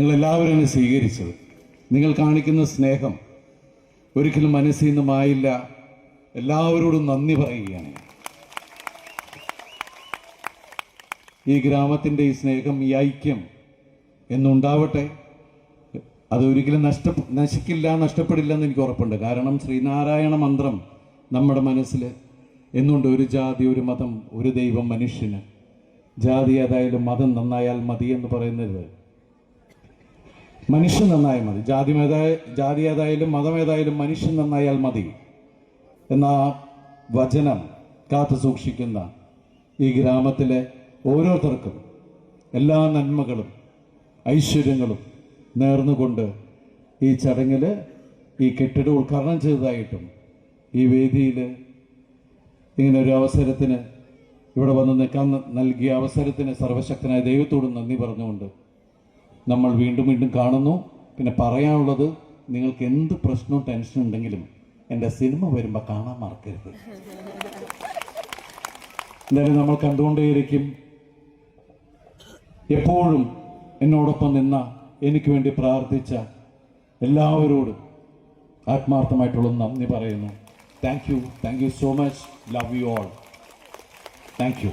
നിങ്ങളെല്ലാവരും എന്നെ സ്വീകരിച്ചത്. നിങ്ങൾ കാണിക്കുന്ന സ്നേഹം ഒരിക്കലും മനസ്സിൽ നിന്ന് മായില്ല. എല്ലാവരോടും നന്ദി പറയുകയാണ്. ഈ ഗ്രാമത്തിന്റെ ഈ സ്നേഹം ഈ ഐക്യം എന്നുണ്ടാവട്ടെ. അത് ഒരിക്കലും നഷ്ട നശിക്കില്ല നഷ്ടപ്പെടില്ല എന്ന് എനിക്ക് ഉറപ്പുണ്ട്. കാരണം ശ്രീനാരായണ മന്ത്രം നമ്മുടെ മനസ്സിൽ എന്നുണ്ട്. ഒരു ജാതി ഒരു മതം ഒരു ദൈവം മനുഷ്യന്. ജാതി ഏതായാലും മതം നന്നായാൽ മതി എന്ന് പറയുന്നത് മനുഷ്യൻ നന്നായാൽ മതി. ജാതി ജാതി ഏതായാലും മതം ഏതായാലും മനുഷ്യൻ നന്നായാൽ മതി എന്ന വചനം കാത്തു സൂക്ഷിക്കുന്ന ഈ ഗ്രാമത്തിലെ ഓരോരുത്തർക്കും എല്ലാ നന്മകളും ഐശ്വര്യങ്ങളും നേർന്നുകൊണ്ട് ഈ ചടങ്ങിൽ ഈ കെട്ടിടം ഉദ്ഘാടനം ചെയ്തതായിട്ടും ഈ വേദിയിൽ ഇങ്ങനെ ഒരു അവസരത്തിന് ഇവിടെ വന്ന് നിൽക്കാൻ നൽകിയ അവസരത്തിന് സർവശക്തനായ ദൈവത്തോടും നന്ദി പറഞ്ഞുകൊണ്ട് നമ്മൾ വീണ്ടും വീണ്ടും കാണുന്നു. പിന്നെ പറയാനുള്ളത് നിങ്ങൾക്ക് എന്ത് പ്രശ്നവും ടെൻഷൻ ഉണ്ടെങ്കിലും എന്റെ സിനിമ വരുമ്പോൾ കാണാൻ മറക്കരുത്. എന്തായാലും നമ്മൾ കണ്ടുകൊണ്ടേയിരിക്കും. എപ്പോഴും എന്നോടൊപ്പം നിന്ന എനിക്ക് വേണ്ടി പ്രാർത്ഥിച്ച എല്ലാവരോടും ആത്മാർത്ഥമായിട്ടുള്ള നന്ദി പറയുന്നു. Thank you thank you so much love you all thank you